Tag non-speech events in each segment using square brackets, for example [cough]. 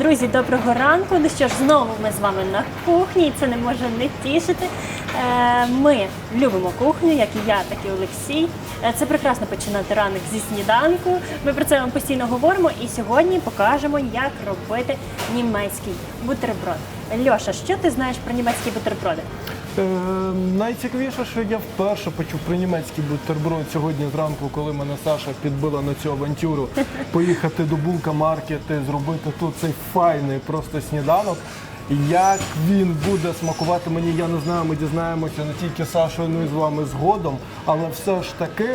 Друзі, доброго ранку. Ну що ж, знову ми з вами на кухні, і це не може не тішити. Е, Ми любимо кухню, як і я, так і Олексій. Е, Це прекрасно починати ранок зі сніданку. Ми про це вам постійно говоримо і сьогодні покажемо, як робити німецький бутерброд. Льоша, що ти знаєш про німецькі бутерброди? Е, найцікавіше, що я вперше почув про німецький бутерброд сьогодні зранку, коли мене Саша підбила на цю авантюру, [laughs] поїхати до Булка Маркет і зробити тут цей файний просто сніданок. Як він буде смакувати мені, я не знаю. Ми дізнаємося не тільки з Сашою, ну і з вами згодом, але все ж таки.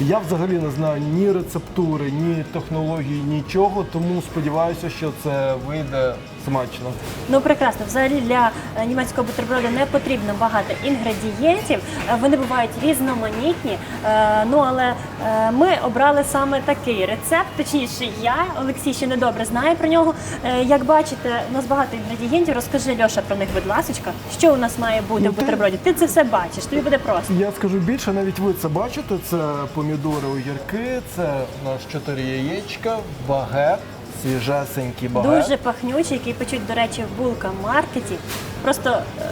Я взагалі не знаю ні рецептури, ні технології, нічого, тому сподіваюся, що це вийде смачно. Ну прекрасно. Взагалі для е, німецького бутерброду не потрібно багато інгредієнтів. Е, Вони бувають різноманітні. Е, Ну але ми обрали саме такий рецепт. Точніше, я Олексій ще недобре знає про нього. Як бачите, у нас багато інгредієнтів. Розкажи Льоша про них, будь ласочка. Що у нас має бути Ну, в бутерброді? Ти це все бачиш. Тобі буде просто. Я скажу більше, навіть ви це бачите. Це помідори, огірки, це у нас чотири яєчка, багет, свіжесенький багет. Дуже пахнючий, який печуть, до речі, в булка маркеті. Просто е,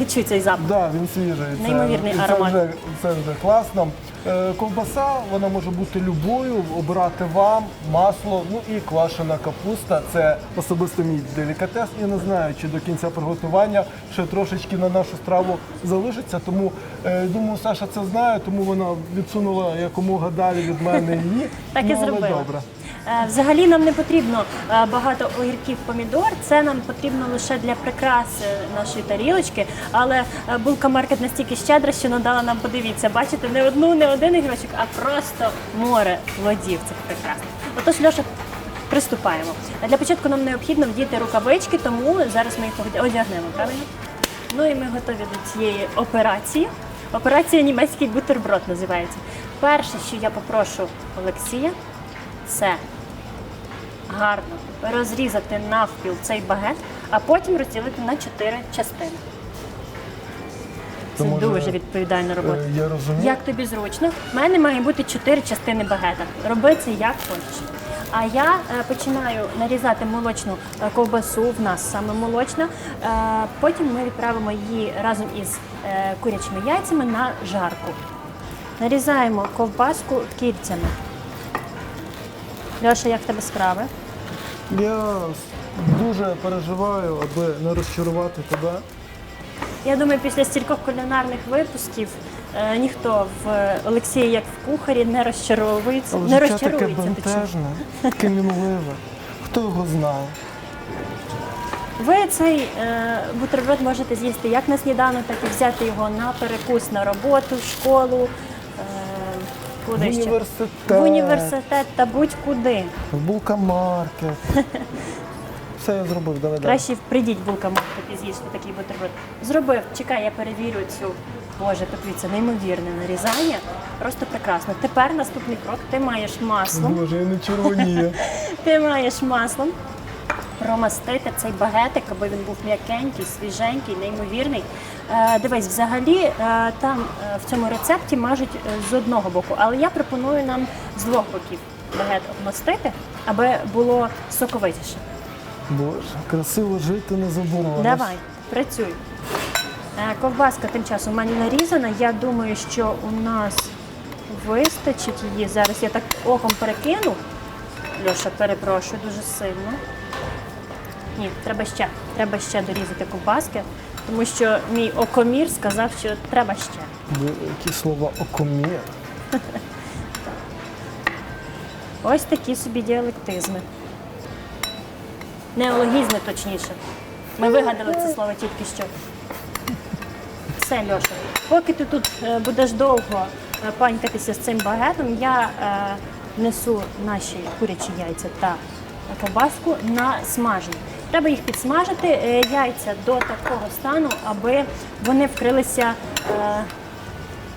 відчуй цей запах. Да, він свіжий. Це- Неймовірний і це аромат. Вже, це вже класно. Е, Ковбаса вона може бути любою, обирати вам, масло, ну і квашена капуста. Це особисто мій делікатес. І не знаю, чи до кінця приготування ще трошечки на нашу страву залишиться. Тому е, думаю, Саша це знає, тому вона відсунула якомога далі від мене її. [laughs] Так і ну, але зробила. добре. Е, Взагалі нам не потрібно е, багато огірків помідор, це нам потрібно лише для прикраси нашої тарілочки. Але е, булка маркет настільки щедра, що надала нам, подивіться, бачите, не одну, не один огірочок, а просто море плодів цих прекрасних. Отож, Льоша, приступаємо. Е, Для початку нам необхідно вдіти рукавички, тому зараз ми їх одягнемо, правильно? Ну і ми готові до цієї операції. Операція німецький бутерброд називається. Перше, що я попрошу Олексія, це гарно розрізати навпіл цей багет, а потім розділити на чотири частини. Це То, може, дуже відповідальна робота. Е, Я розумію. Як тобі зручно? В мене має бути чотири частини багета. Роби це як хочеш. А я е, починаю нарізати молочну е, ковбасу, в нас саме молочна. Потім ми відправимо її разом із курячими яйцями на жарку. Нарізаємо ковбаску кільцями. Льоша, як в тебе справи? Я дуже переживаю, аби не розчарувати тебе. Я думаю, після стількох кулінарних випусків е, ніхто в Олексія, як в кухарі, не розчаровується. Але не життя таке розчарується. точніше. бентежне, [laughs] таке мінливе. Хто його знає? Ви цей е, бутерброд можете з'їсти як на сніданок, так і взяти його на перекус на роботу, в школу, куди в ще? університет, в університет та будь-куди. в булкамаркет. [laughs] Все я зробив, давай далі. Краще прийдіть в булкамаркет і з'їсти такий бутерброд. Зробив, чекай, я перевірю цю. Боже, подивіться, неймовірне нарізання. Просто прекрасно. Тепер наступний крок. Ти маєш маслом. Боже, я не червонію. [laughs] Ти маєш маслом промастити цей багетик, аби він був м'якенький, свіженький, неймовірний. Е, дивись, взагалі е, там е, в цьому рецепті мажуть з одного боку, але я пропоную нам з двох боків багет обмастити, аби було соковитіше. Боже, красиво жити не заборонено. Давай, працюй. Ковбаска тим часом у мене нарізана. Я думаю, що у нас вистачить її. Зараз я так оком перекину. Льоша, перепрошую дуже сильно. Ні, треба ще. Треба ще дорізати ковбаски, тому що мій окомір сказав, що треба ще. Які слова окомір. Ось такі собі діалектизми. Неологізми, точніше. Ми вигадали це слово тільки що. Все, Льоша. Поки ти тут е, будеш довго е, панькатися з цим багетом, я е, несу наші курячі яйця та ковбаску на смаження. Треба їх підсмажити, е, яйця до такого стану, аби вони вкрилися е,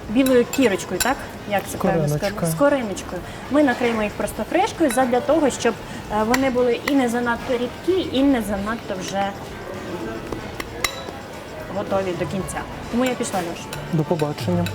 білою кірочкою, так? Як це правильно сказати? З кориночкою. Ми накриємо їх просто кришкою задля того, щоб е, вони були і не занадто рідкі, і не занадто вже готові до кінця. Тому я пішла Льош. До побачення.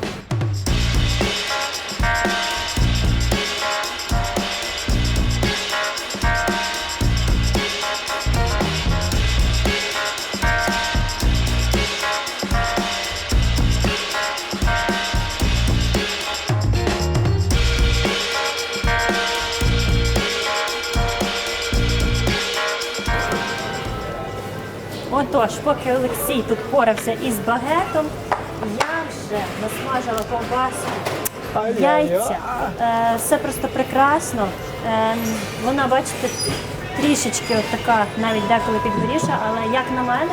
Тож, поки Олексій тут порався із багетом, я вже насмажила ковбаску, яйця. Е, все просто прекрасно. Е, вона, бачите, трішечки от така, навіть деколи підгоріша, але як на мене,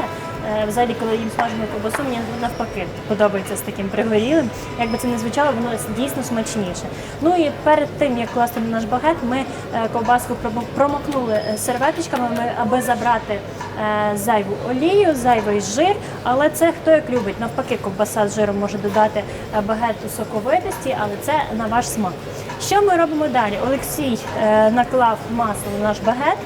взагалі, коли їм смажену ковбасу, мені навпаки подобається з таким пригорілим. Як би це не звучало, воно дійсно смачніше. Ну і перед тим, як класти на наш багет, ми е, ковбаску промо- промокнули е, серветочками, аби забрати е, зайву олію, зайвий жир. Але це хто як любить. Навпаки, ковбаса з жиром може додати е, багету соковитості, але це на ваш смак. Що ми робимо далі? Олексій е, наклав масло на наш багет.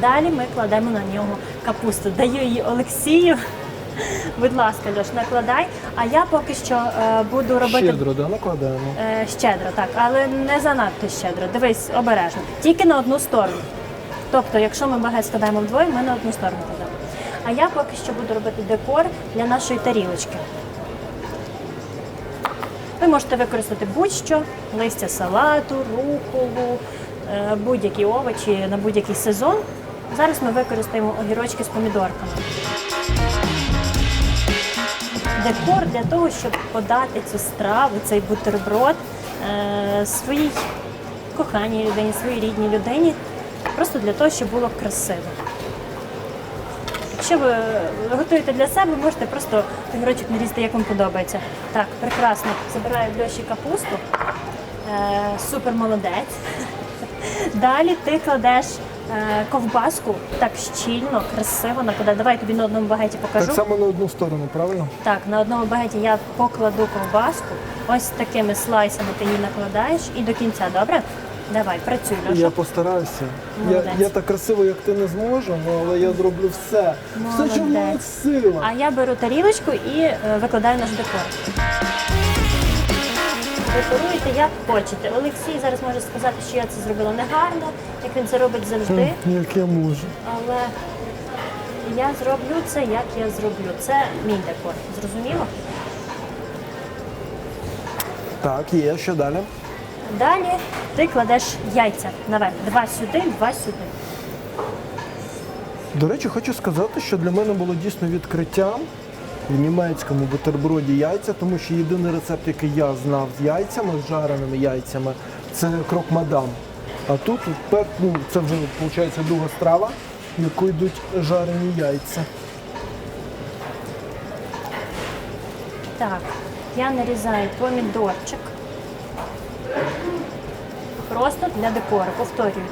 Далі ми кладемо на нього капусту. Даю її Олексію. Будь ласка, Льош, накладай. А я поки що е, буду робити Щедро, да, накладаємо. Е, щедро, так, але не занадто щедро. Дивись, обережно. Тільки на одну сторону. Тобто, якщо ми багет складаємо вдвоє, ми на одну сторону кладемо. А я поки що буду робити декор для нашої тарілочки. Ви можете використати будь-що, листя салату, руколу, е, будь-які овочі на будь-який сезон. Зараз ми використаємо огірочки з помідорками. Декор для того, щоб подати цю страву, цей бутерброд е, своїй коханій людині, своїй рідній людині, просто для того, щоб було красиво. Якщо ви готуєте для себе, можете просто огірочок нарізати, як вам подобається. Так, прекрасно. Забираю Льоші капусту. Е, супер молодець. [laughs] Далі ти кладеш ковбаску так щільно, красиво накладай. Давай я тобі на одному багеті покажу. Так само на одну сторону, правильно? Так, на одному багеті я покладу ковбаску. Ось такими слайсами ти її накладаєш і до кінця, добре? Давай, працюй, Льоша. Я постараюся. Я, Молодець. я так красиво, як ти не зможу, ну, але я зроблю все. Все, що в моїх Молодець. силах. А я беру тарілочку і е, викладаю наш декор. Декоруйте як хочете. Олексій зараз може сказати, що я це зробила негарно, як він це робить завжди. Як я можу. Але я зроблю це, як я зроблю. Це мій декор. Зрозуміло? Так, є, що далі? Далі ти кладеш яйця наверх. Два сюди, два сюди. До речі, хочу сказати, що для мене було дійсно відкриттям в німецькому бутерброді яйця, тому що єдиний рецепт, який я знав з яйцями, з жареними яйцями, це крок мадам. А тут ну, це вже виходить друга страва, в яку йдуть жарені яйця. Так, я нарізаю помідорчик. Просто для декору, повторюю.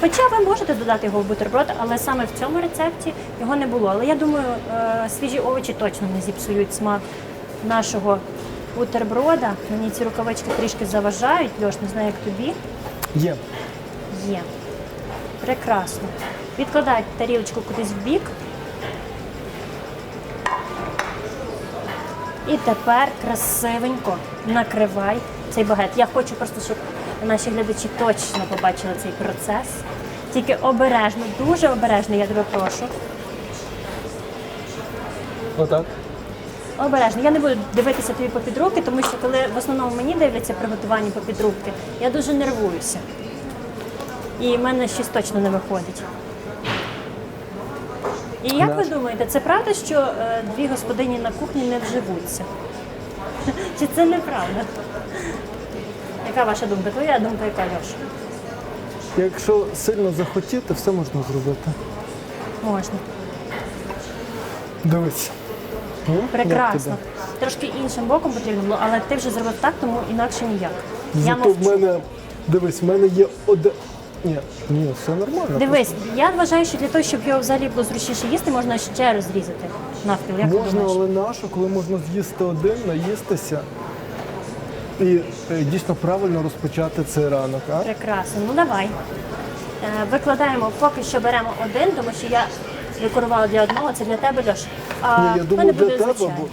Хоча ви можете додати його в бутерброд, але саме в цьому рецепті його не було. Але я думаю, е, свіжі овочі точно не зіпсують смак нашого бутерброда. Мені ці рукавички трішки заважають. Льош, не знаю, як тобі. Є. Є. Прекрасно. Відкладай тарілочку кудись в бік. І тепер красивенько накривай цей багет. Я хочу просто, щоб наші глядачі точно побачили цей процес. Тільки обережно, дуже обережно, я тебе прошу. Отак. Обережно. Я не буду дивитися тобі попід руки, тому що коли в основному мені дивляться при готуванні попід руки, я дуже нервуюся. І в мене щось точно не виходить. І як ви думаєте, це правда, що е, дві господині на кухні не вживуться? Чи це неправда? Яка ваша думка? Твоя думка, яка Льоша? Якщо сильно захотіти, все можна зробити. Можна. Дивись. Як Прекрасно. тобі? Трошки іншим боком потрібно було, але ти вже зробив так, тому інакше ніяк. Я Зато в мовчу. мене, дивись, в мене є один. Ні, ні, все нормально. Дивись, я вважаю, що для того, щоб його взагалі було зручніше їсти, можна ще розрізати навпіл. Як ти Можна, думаєш? але нащо, коли можна з'їсти один, наїстися і е, дійсно правильно розпочати цей ранок, а? Прекрасно. Ну давай. Е, Викладаємо, поки що беремо один, тому що я декорувала для одного, це для тебе, Льош. А Ні, я в думаю, для тебе, звичайно. бо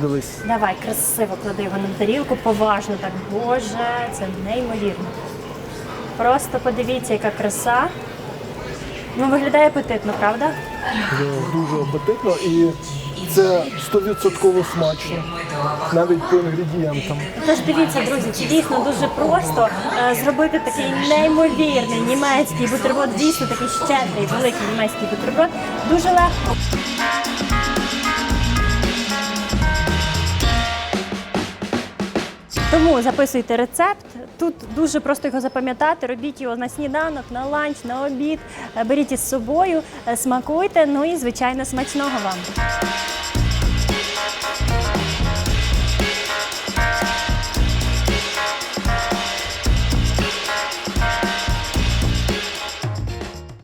дивись. Давай, красиво клади його на тарілку, поважно так. Боже, це неймовірно. Просто подивіться, яка краса. Ну, виглядає апетитно, правда? Дуже апетитно і Це 100% смачно, навіть по інгредієнтам. Тож дивіться, друзі, це дійсно дуже просто е, зробити такий неймовірний німецький бутерброд, дійсно такий щедрий, великий німецький бутерброд. Дуже легко. Тому записуйте рецепт. Тут дуже просто його запам'ятати. Робіть його на сніданок, на ланч, на обід. Е, Беріть із собою, е, смакуйте. Ну і звичайно смачного вам.